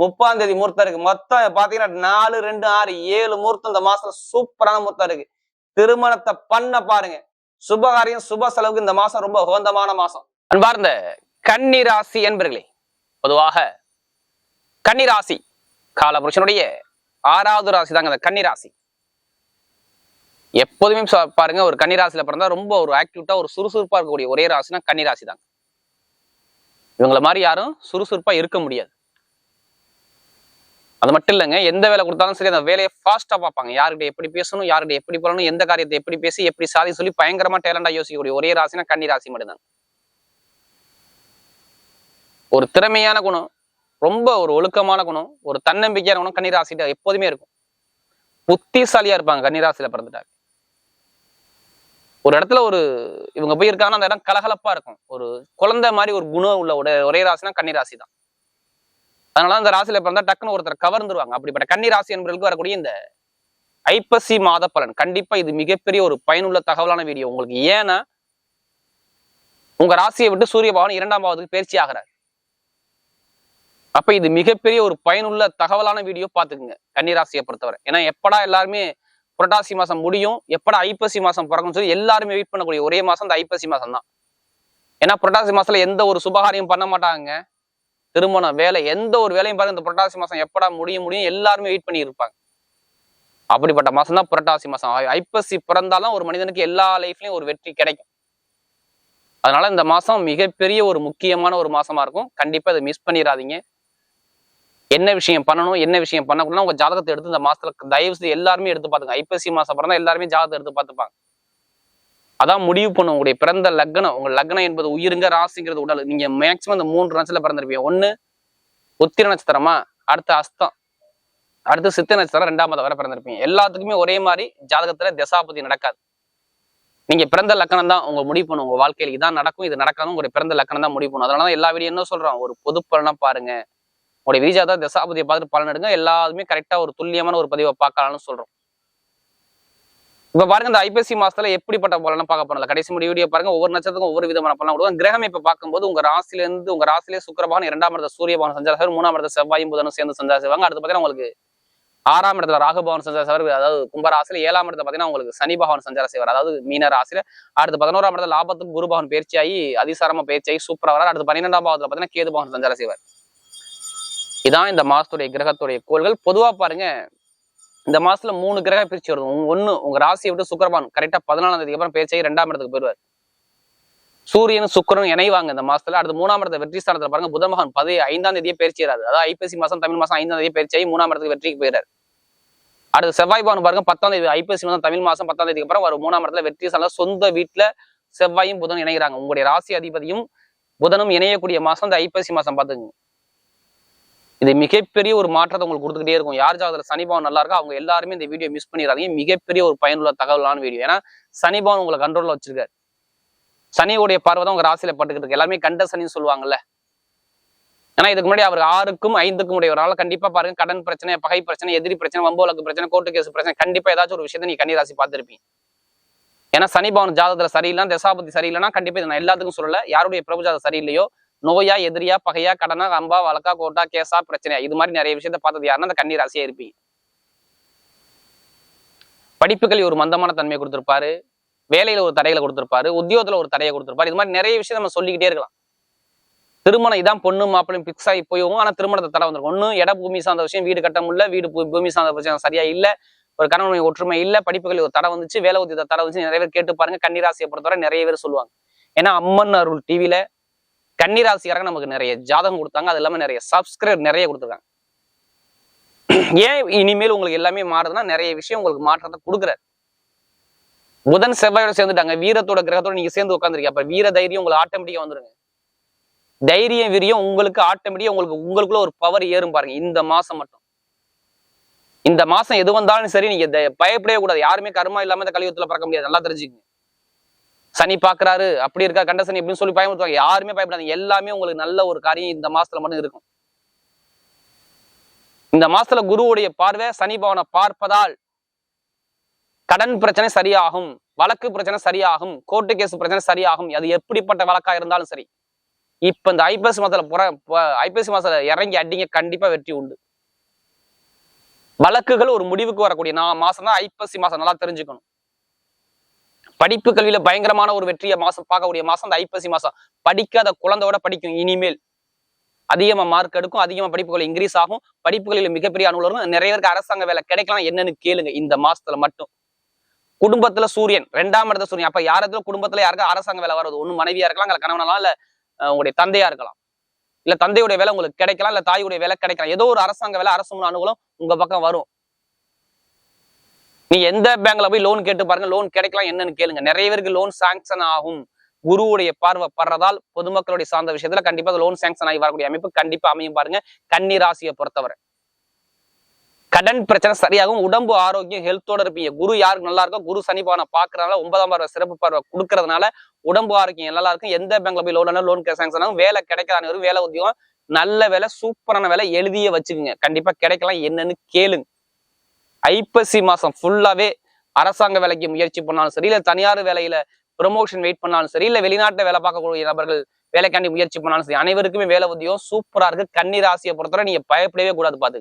முப்பாம் தேதி முகூர்த்தம் இருக்கு. மொத்தம் பாத்தீங்கன்னா நாலு ரெண்டு ஆறு ஏழு முகூர்த்தம் இந்த மாசம் சூப்பரான முகூர்த்தம் இருக்கு. திருமணத்தை பண்ண பாருங்க. சுபகாரியம் சுப செலவுக்கு இந்த மாசம் ரொம்ப உகந்தமான மாசம். அன்பார்ந்த கன்னிராசி என்பர்களே பொதுவாக கன்னிராசி காலபுருஷனுடைய ஆறாவது ராசி தாங்க அந்த கன்னிராசி. எப்போதுமே பாருங்க ஒரு கன்னிராசியில பிறந்தா ரொம்ப ஒரு ஆக்டிவிட்டா ஒரு சுறுசுறுப்பா இருக்கக்கூடிய ஒரே ராசினா கன்னிராசி தாங்க. இவங்களை மாதிரி யாரும் சுறுசுறுப்பா இருக்க முடியாது. அது மட்டும் இல்லைங்க எந்த வேலை கொடுத்தாலும் சரி அந்த வேலையை ஃபாஸ்டா பார்ப்பாங்க. யார்கிட்ட எப்படி பேசணும் யார்கிட்ட எப்படி பண்ணணும் எந்த காரியத்தை எப்படி பேசி எப்படி சாதி சொல்லி பயங்கரமா டேலண்டாக யோசிக்கக்கூடிய ஒரே ராசினா கன்னி ராசி மட்டும்தாங்க. ஒரு திறமையான குணம் ரொம்ப ஒரு ஒழுக்கமான குணம் ஒரு தன்னம்பிக்கையான குணம் கன்னிராசிட்ட எப்போதுமே இருக்கும். புத்திசாலியா இருப்பாங்க கன்னிராசியில் பிறந்துட்டாங்க ஒரு இடத்துல ஒரு இவங்க போய் இருக்காங்கன்னா அந்த இடம் கலகலப்பா இருக்கும். ஒரு குழந்தை மாதிரி ஒரு குணம் உள்ள ஒரே- ஒரே ராசினா கன்னிராசி தான் அதனால அந்த ராசியில பிறந்தா டக்குன்னு ஒருத்தர் கவர்ந்துருவாங்க. அப்படிப்பட்ட கன்னி ராசி என்பவர்களுக்கு வரக்கூடிய இந்த ஐப்பசி மாத பலன். கண்டிப்பா இது மிகப்பெரிய ஒரு பயனுள்ள தகவலான வீடியோ. உங்களுக்கு ஏன்னா உங்க ராசியை விட்டு சூரிய பகவான் இரண்டாம் பாவத்துக்கு பயிற்சி ஆகிறார். அப்ப இது மிகப்பெரிய ஒரு பயனுள்ள தகவலான வீடியோ பாத்துக்குங்க கன்னி ராசியை பொறுத்தவரை. ஏன்னா எப்படா எல்லாருமே புரட்டாசி மாசம் முடியும் எப்படா ஐப்பசி மாசம் பிறக்கும்னு சொல்லி எல்லாருமே வெயிட் பண்ணக்கூடிய ஒரே மாசம் இந்த ஐப்பசி மாசம் தான் ஏன்னா புரட்டாசி மாசத்துல எந்த ஒரு சுபகாரியம் பண்ண மாட்டாங்க திருமணம் வேலை எந்த ஒரு வேலையும் பாருங்க இந்த புரட்டாசி மாசம் எப்படா முடியும் முடியும் எல்லாருமே வெயிட் பண்ணி இருப்பாங்க அப்படிப்பட்ட மாசம் தான் புரட்டாசி மாசம். ஐப்பசி பிறந்தாலும் ஒரு மனிதனுக்கு எல்லா லைஃப்லயும் ஒரு வெற்றி கிடைக்கும். அதனால இந்த மாசம் மிகப்பெரிய ஒரு முக்கியமான ஒரு மாசமா இருக்கும். கண்டிப்பா இதை மிஸ் பண்ணிடாதீங்க. என்ன விஷயம் பண்ணணும் என்ன விஷயம் பண்ணக்கூடாது உங்க ஜாதகத்தை எடுத்து இந்த மாசத்துல தயவு செய்து எல்லாருமே எடுத்து பார்த்துங்க ஐப்பசி மாசம் பிறந்தா எல்லாருமே ஜாதகத்தை எடுத்து பார்த்துப்பாங்க. அதான் முடிவு பண்ண உங்களுடைய பிறந்த லக்னம். உங்க லக்னம் என்பது உயிருங்க ராசிங்கிறது உடல். நீங்க மேக்சிமம் இந்த மூன்று நட்சத்திரத்துல பிறந்திருப்பீங்க. ஒண்ணு உத்திர நட்சத்திரமா? அடுத்து அஸ்தம். அடுத்து சித்த நட்சத்திரம் ரெண்டாம் வரை பிறந்திருப்பீங்க. எல்லாத்துக்குமே ஒரே மாதிரி ஜாதகத்துல தசாபதி நடக்காது. நீங்க பிறந்த லக்கணம் தான் உங்க முடிவு பண்ணும். உங்க வாழ்க்கையில இதான் நடக்கும் இது நடக்காதும் உங்களுடைய பிறந்த லக்கணம் தான் முடிவு பண்ணும். அதனால தான் எல்லா வீடியோ என்ன சொல்றோம் ஒரு பொது பலனா பாருங்க. உங்களுடைய விஜாதா தசாபதியை பார்த்துட்டு பலன் எடுங்க. எல்லாருமே கரெக்டா ஒரு துல்லியமான ஒரு பதிவை பார்க்கலாம்னு சொல்றோம். இப்ப பாருங்க இந்த ஐபிசி மாசத்துல எப்படிப்பட்ட பலனும் பார்க்க போறோம்? கடைசி முடி வீடியோ பாருங்க ஒவ்வொரு நட்சத்திரத்துக்கும் ஒவ்வொரு விதமான பலன் கொடுக்கும். கிரகம் இப்ப பார்க்கும்போது உங்க ராசில இருந்து உங்க ராசிலே சுக்கரபாகன் இரண்டாம் இடத்த சூரிய பகவான் சஞ்சாரம் மூணாம் இடத்த செவ்வாயும் புதனும் சேர்ந்து சஞ்சாரம் செய்வாங்க. அடுத்து பாத்தீங்கன்னா உங்களுக்கு ஆறாம் இடத்துல ராகுபவன் சஞ்சார சஞ்சாரம் அதாவது கும்பராசில ஏழாம் இடத்துல பாத்தீங்கன்னா உங்களுக்கு சனி பகவான் சஞ்சார செய்வார். அதாவது மீன ராசியில அடுத்து பதினோராம் இடத்துல லாபத்துக்கு குரு பகவான் பயிற்சியாகி அதிசாரமா பயிற்சியாகி சூப்பரா வரார். அடுத்து பன்னிரெண்டாம் பாவத்துல பாத்தீங்கன்னா கேது பவன் சஞ்சார செய்வார். இதான் இந்த மாசத்துடைய கிரகத்துடைய கோள்கள். பொதுவா பாருங்க இந்த மாசத்துல மூணு கிரக பிரிச்சு வருது. உங்க ஒண்ணு உங்க ராசியை விட்டு சுக்கரபான் கரெக்டா பதினாலாம் தேதிக்கு அப்புறம் பேச்சாகி ரெண்டாம் இடத்துக்கு போயிடுவார். சூரியனும் சுக்கரன் இணைவாங்க இந்த மாசத்துல. அடுத்து மூணாம் இடத்த வெற்றி ஸ்தானத்துல பாருங்க புதமகன் பதி ஐந்தாம் தேதியே பயிற்சியாரு அதாவது ஐப்பசி மாசம் தமிழ் மாசம் ஐந்தாம் தேதியே பயிற்சியாகி மூணாம் இடத்துக்கு வெற்றிக்கு போயிடாரு அடுத்து செவ்வாய் பவன் பாருங்க பத்தாம் தேதி ஐப்பசி மாதம் தமிழ் மாசம் பத்தாம் தேதிக்கு அப்புறம் வரும் மூணாம் இடத்துல வெற்றி ஸ்தானம் சொந்த வீட்டுல செவ்வாயும் புதனும் இணைகிறாங்க. உங்களுடைய ராசி அதிபதியும் புதனும் இணையக்கூடிய மாசம் இந்த ஐப்பசி மாசம் பாத்துக்கோங்க இது மிகப்பெரிய ஒரு மாற்றத்தை உங்களுக்கு கொடுத்துக்கிட்டே இருக்கும். யார் ஜாதகத்தில் சனி பவன் நல்லா இருக்கா அவங்க எல்லாருமே இந்த வீடியோ மிஸ் பண்ணிடாதீங்க. மிகப்பெரிய ஒரு பயனுள்ள தகவலான வீடியோ ஏன்னா சனி பவன் உங்களை கண்ட்ரோலில் வச்சிருக்காரு. சனியோடைய பார்வை தான் உங்க ராசியில பட்டுக்கிட்டு இருக்கு. எல்லாமே கண்ட சனின்னு சொல்லுவாங்கல்ல. ஏன்னா இதுக்கு முன்னாடி அவர் ஆறுக்கும் ஐந்துக்கும் உடைய கண்டிப்பா பாருங்க கடன் பிரச்சனை பகை பிரச்சனை எதிரி பிரச்சனை வம்போலக்கு பிரச்சனை கோர்ட்டு கேஸ் பிரச்சனை கண்டிப்பா ஏதாச்சும் ஒரு விஷயத்தை நீ கன்னிராசி பார்த்திருப்பீங்க. ஏன்னா சனி பவன் ஜாதகத்துல சரியில்லைனா தசாபதி சரியில்லைன்னா கண்டிப்பா இது நான் எல்லாத்துக்கும் சொல்லல. யாருடைய பிரபு ஜாதகம் சரியில்லையோ நோயா எதிரியா பகையா கடனா அம்பா வழக்கா கோட்டா கேஸா பிரச்சனையா? இது மாதிரி நிறைய விஷயத்த பார்த்தது யாருன்னா அந்த கண்ணீர் ராசியா இருப்பீங்க படிப்புகள் ஒரு மந்தமான தன்மையை கொடுத்துருப்பாரு. வேலையில ஒரு தடைகளை கொடுத்துருப்பாரு. உத்தியோகத்துல ஒரு தடையை கொடுத்துருப்பாரு. இது மாதிரி நிறைய விஷயம் நம்ம சொல்லிக்கிட்டே இருக்கலாம். திருமணம் இதான் பொண்ணு மாப்பிள்ளையும் பிக்ஸ் ஆகி போயும் ஆனா திருமணத்தை தடை வந்துருக்கும். ஒண்ணு இட பூமி சார்ந்த விஷயம் வீடு கட்ட முடியல. வீடு பூமி சார்ந்த விஷயம் சரியா இல்லை. ஒரு கணவன் ஒற்றுமை இல்லை. படிப்புகளில் ஒரு தடை வந்துச்சு. வேலை உத்தியத்தை தடை வந்துச்சு. நிறைய பேர் கேட்டு பாருங்க. கன்னிராசியை பொறுத்தவரை நிறைய பேர் சொல்லுவாங்க. ஏன்னா அம்மன் அருள் டிவியில கன்னிராசிக்காரங்க நமக்கு நிறைய ஜாதகம் கொடுத்தாங்க. அது இல்லாமல் நிறைய சப்ஸ்கிரைப் நிறைய கொடுத்துருக்காங்க. ஏன் இனிமேல் உங்களுக்கு எல்லாமே மாறுதுன்னா நிறைய விஷயம் உங்களுக்கு மாற்றத்தை கொடுக்குறாரு. புதன் செவ்வாயோட சேர்ந்துட்டாங்க. வீரத்தோட கிரகத்தோட நீங்க சேர்ந்து உட்காந்துருக்கீங்க அப்ப வீர தைரியம் உங்களுக்கு ஆட்டோமேட்டிக்கா வந்துருங்க. தைரியம் வீரியம் உங்களுக்கு ஆட்டோமேட்டிக்கா உங்களுக்கு உங்களுக்குள்ள ஒரு பவர் ஏறும் பாருங்க. இந்த மாசம் மட்டும். இந்த மாசம் எது வந்தாலும் சரி நீங்க பயப்படவே கூடாது. யாருமே கருமா இல்லாம இந்த கலியுகத்துல பிறக்க முடியாது. நல்லா தெரிஞ்சுக்கங்க. சனி பாக்குறாரு அப்படி இருக்கா கண்ட சனி அப்படின்னு சொல்லி பயமுறுத்துவாங்க. யாருமே பயப்படாதீங்க எல்லாமே உங்களுக்கு நல்ல ஒரு காரியம் இந்த மாசத்துல மட்டும் இருக்கும். இந்த மாசத்துல குருவுடைய பார்வை சனி பவனை பார்ப்பதால் கடன் பிரச்சனை சரியாகும் வழக்கு பிரச்சனை சரியாகும் கோர்ட்டு கேஸ் பிரச்சனை சரியாகும். அது எப்படிப்பட்ட வழக்கா இருந்தாலும் சரி. இப்ப இந்த ஐபிஎஸ் மாசத்துல புற ஐபிஎஸ் மாசத்துல இறங்கி அடிங்க கண்டிப்பா வெற்றி உண்டு. வழக்குகள் ஒரு முடிவுக்கு வரக்கூடிய நான் மாசம் தான் ஐப்பசி மாசம். நல்லா தெரிஞ்சுக்கணும். படிப்பு கல்வியில பயங்கரமான ஒரு வெற்றியை மாசம் பார்க்கக்கூடிய மாசம் அந்த ஐப்பசி மாசம். படிக்காத குழந்தையோட படிக்கும். இனிமேல் அதிகமா மார்க் எடுக்கும். அதிகமா படிப்புகள் இன்க்ரீஸ் ஆகும். படிப்புகளில் மிகப்பெரிய அனுகூலம் நிறைய பேருக்கு அரசாங்க வேலை கிடைக்கலாம். என்னன்னு கேளுங்க. இந்த மாசத்துல மட்டும். குடும்பத்துல சூரியன் ரெண்டாம் இடத்துல சூரியன். அப்ப யாரத்துல குடும்பத்துல யாருக்கும் அரசாங்க வேலை வர்றது? ஒண்ணு மனைவியா இருக்கலாம் இல்ல கணவனலாம் இல்ல உங்களுடைய தந்தையா இருக்கலாம். இல்ல தந்தையுடைய வேலை உங்களுக்கு கிடைக்கலாம் இல்ல தாயுடைய வேலை கிடைக்கலாம். ஏதோ ஒரு அரசாங்க வேலை அரசு அனுகூலம் உங்க பக்கம் வரும். நீ எந்த பேங்க்ல போய் லோன் கேட்டு பாருங்க லோன் கிடைக்கலாம் என்னன்னு கேளுங்க. நிறைய பேருக்கு லோன் சாங்ஷன் ஆகும். குருவுடைய பார்வை படுறதால் பொதுமக்களுடைய சார்ந்த விஷயத்துல கண்டிப்பா லோன் சாங்ஷன் ஆகி வரக்கூடிய அமைப்பு கண்டிப்பா அமையும் பாருங்க. கன்னி ராசியை பொறுத்தவரை. கடன் பிரச்சனை சரியாகும் உடம்பு ஆரோக்கியம் ஹெல்த்தோட இருப்பீங்க. குரு யாருக்கு நல்லா இருக்கோ குரு சனி பவனை பாக்குறதுனால ஒன்பதாம் பார்வை சிறப்பு பார்வை கொடுக்கறதுனால உடம்பு ஆரோக்கியம் நல்லா இருக்கும். எந்த பேங்க்ல போய் லோன் லோன் சாங்ஷன் ஆகும். வேலை கிடைக்காத வேலை உத்தியோகம் நல்ல வேலை சூப்பரான வேலை எழுதியே வச்சுக்கோங்க. கண்டிப்பா கிடைக்கலாம் என்னன்னு கேளுங்க. ஐப்பசி மாசம் ஃபுல்லாவே அரசாங்க வேலைக்கு முயற்சி பண்ணாலும் சரி இல்லை தனியார் வேலையில ப்ரொமோஷன் வெயிட் பண்ணாலும் சரி இல்லை வெளிநாட்டில் வேலை பார்க்கக்கூடிய நபர்கள் வேலைக்காண்டி முயற்சி பண்ணாலும் சரி அனைவருக்குமே வேலை உதவியும் சூப்பரா இருக்கு. கன்னி ராசியை பொறுத்தவரை நீங்க பயப்படவே கூடாது பாத்து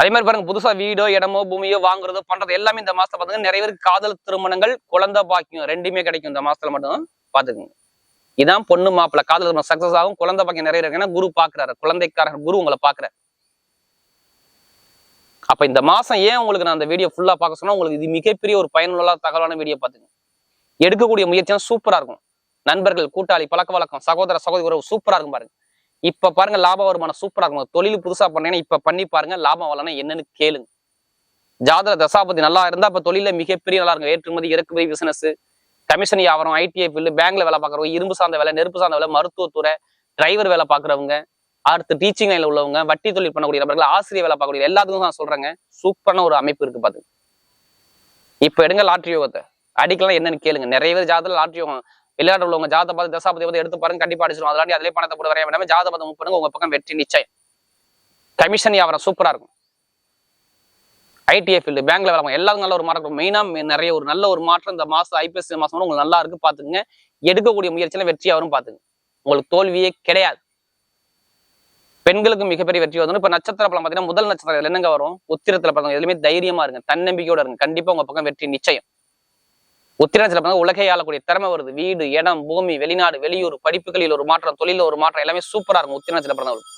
அதே மாதிரி பாருங்க புதுசா வீடோ இடமோ பூமியோ வாங்குறதோ பண்றது எல்லாமே இந்த மாசத்துல பாத்துங்க நிறைய பேருக்கு காதல் திருமணங்கள் குழந்தை பாக்கியம் ரெண்டுமே கிடைக்கும் இந்த மாசத்துல மட்டும் பாத்துக்கோங்க. இதான் பொண்ணு மாப்பிள்ள. காதல் சக்சஸ் ஆகும். குழந்தை பாக்கியம் நிறைய இருக்கு ஏன்னா குரு பாக்குறாரு. குழந்தைக்காரர் குரு உங்களை பாக்குறாரு. அப்ப இந்த மாசம் ஏன் உங்களுக்கு நான் அந்த வீடியோ ஃபுல்லா பார்க்க சொன்னா உங்களுக்கு இது மிகப்பெரிய ஒரு பயனுள்ள தகவலான வீடியோ பாத்துங்க எடுக்கக்கூடிய முயற்சியும் சூப்பரா இருக்கும். நண்பர்கள் கூட்டாளி பழக்க வழக்கம் சகோதர சகோதரி உறவு சூப்பரா இருக்கும் பாருங்க. இப்ப பாருங்க லாப வருமானம் சூப்பரா இருக்கும். தொழில் புதுசா பண்ணீங்கன்னா இப்ப பண்ணி பாருங்க லாபம் வரலன்னா என்னன்னு கேளுங்க. ஜாதக தசாபதி நல்லா இருந்தா இப்போ தொழில மிகப்பெரிய நல்லா இருக்கும். ஏற்றுமதி இறக்குமதி பிசினஸ் கமிஷன் வியாபாரம் ஐடிஐ பில்லு பேங்க்ல வேலை பார்க்குறவங்க இரும்பு சார்ந்த வேலை நெருப்பு சார்ந்த வேலை மருத்துவத்துறை டிரைவர் வேலை பார்க்குறவங்க அடுத்து டீச்சிங் லைன்ல உள்ளவங்க வட்டி தொழில் பண்ணக்கூடிய நபர்கள் ஆசிரியர் வேலை பார்க்கக்கூடிய எல்லாத்துக்கும் நான் சொல்றேங்க. சூப்பரான ஒரு அமைப்பு இருக்கு பாத்து. இப்ப எடுங்க லாட்ரி யோகத்தை. அடிக்கலாம் என்னன்னு கேளுங்க. நிறைய பேர் ஜாதகம் லாட்ரி யோகம் விளையாட உள்ளவங்க ஜாத பார்த்து தசாபதி பார்த்து எடுத்து பாருங்க கண்டிப்பா அடிச்சிடும் அதெல்லாம் அதிலே பணத்தை போட வரைய வேண்டாம். ஜாத பார்த்து பண்ணுங்க. உங்க பக்கம் வெற்றி நிச்சயம். கமிஷன் வியாபாரம் சூப்பரா இருக்கும். ஐடிஐ ஃபீல்டு பேங்க்ல வேலை எல்லாரும் நல்ல ஒரு மாற்றம். மெயினா நிறைய ஒரு நல்ல ஒரு மாற்றம் இந்த மாசம் ஐபிஎஸ் மாசம் உங்களுக்கு நல்லா இருக்கு பாத்துங்க எடுக்கக்கூடிய முயற்சியில வெற்றியா வரும் பாத்துங்க உங்களுக்கு தோல்வியே கிடையாது. பெண்களுக்கு மிகப்பெரிய வெற்றி வந்து இப்ப நட்சத்திர பலம் பாத்தீங்கன்னா முதல் நட்சத்திரம் என்னங்க வரும்? உத்திரத்துல பாருங்க எதுவுமே தைரியமா இருங்க. தன்னம்பிக்கையோட இருங்க. கண்டிப்பா உங்க பக்கம் வெற்றி நிச்சயம். உத்திரத்துல பாருங்க உலகை ஆளக்கூடிய திறமை வருது. வீடு இடம் பூமி வெளிநாடு வெளியூர் படிப்புகளில் ஒரு மாற்றம் தொழில ஒரு மாற்றம் எல்லாமே சூப்பரா இருக்கும். உத்திரத்துல பிறந்தவர்கள்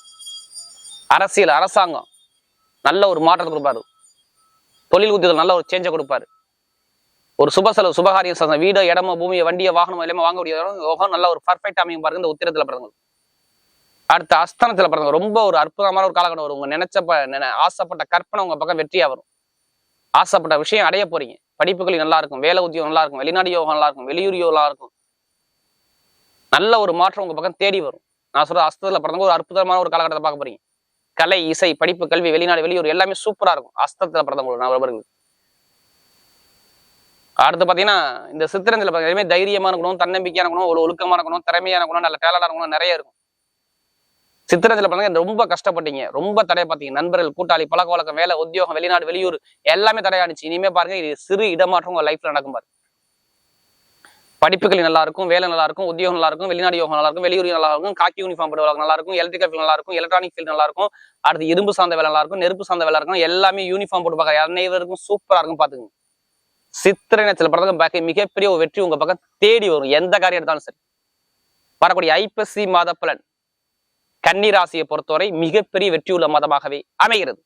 அரசியல் அரசாங்கம் நல்ல ஒரு மாற்றத்தை கொடுப்பாரு. தொழில் உத்தியோகம் நல்ல ஒரு சேஞ்சை கொடுப்பாரு. ஒரு சுப செலவு சுபகாரியம் வீடோ இடமோ பூமியை வண்டியை வாகனம் எல்லாமே வாங்கக்கூடிய யோகம் நல்ல ஒரு பர்ஃபெக்ட் அமையும் பாருங்க இந்த உத்திரத்துல பிறந்தவங்க. அடுத்து அஸ்தனத்துல பிறந்தவங்க ரொம்ப ஒரு அற்புதமான ஒரு காலகட்டம் வரும். உங்க நினைச்ச ஆசைப்பட்ட கற்பனை உங்க பக்கம் வெற்றியா வரும். ஆசைப்பட்ட விஷயம் அடைய போறீங்க. படிப்புகள் நல்லா இருக்கும் வேலை உத்தியோகம் நல்லா இருக்கும் வெளிநாடு யோகம் நல்லா இருக்கும் வெளியூர் யோகம் நல்லா இருக்கும். நல்ல ஒரு மாற்றம் உங்க பக்கம் தேடி வரும். நான் சொல்ற அஸ்தத்துல பிறந்தவங்க ஒரு அற்புதமான ஒரு காலகட்டத்தை பார்க்க போறீங்க. கலை இசை படிப்பு கல்வி வெளிநாடு வெளியூர் எல்லாமே சூப்பரா இருக்கும். அஸ்தத்துல பிறந்தவங்க நபர்களுக்கு அடுத்து பாத்தீங்கன்னா இந்த சித்திரத்துல பார்த்தீங்கன்னா தைரியமான குணம் தன்னம்பிக்கையான குணம் ஒரு ஒழுக்கமான குணம் திறமையான குணம் நல்ல டேலண்டான குணம் நிறைய இருக்கும். சித்திரத்தில் பாருங்க ரொம்ப கஷ்டப்பட்டீங்க. ரொம்ப தடைய பார்த்தீங்க நண்பர்கள் கூட்டாளி பழக்க வழக்கம் வேலை உத்தியோகம் வெளிநாடு வெளியூர் எல்லாமே தடையாணிச்சு இனிமே பாருங்க இது சிறு இடமாற்றம் உங்க லைஃப்ல நடக்கும் பாருங்க படிப்புகள் நல்லா இருக்கும் வேலை நல்லா இருக்கும் உத்தியோகம் நல்லா இருக்கும் வெளிநாடு யோகம் நல்லா இருக்கும் வெளியூர் நல்லா இருக்கும் காக்கி யூனிஃபார்ம் போடுவாங்க நல்லா இருக்கும் எலக்ட்ரிக்கல் ஃபீல்ட் நல்லா இருக்கும் எலக்ட்ரானிக் ஃபீல்ட் நல்லா இருக்கும் அடுத்து இரும்பு சார்ந்த வேலை நல்லா இருக்கும் நெருப்பு சார்ந்த வேலை இருக்கும் எல்லாமே யூனிஃபார்ம் போட்டு பார்க்க அனைவருக்கும் சூப்பரா இருக்கும் பாத்துங்க சித்திரை நேரத்தில் பிறந்த மிகப்பெரிய ஒரு வெற்றி உங்க பக்கம் தேடி வரும். எந்த காரியம் எடுத்தாலும் சரி. வரக்கூடிய ஐப்பசி மாத பலன். கன்னி ராசியை பொறுத்தவரை மிகப்பெரிய வெற்றியுள்ள மதமாகவே அமைகிறது.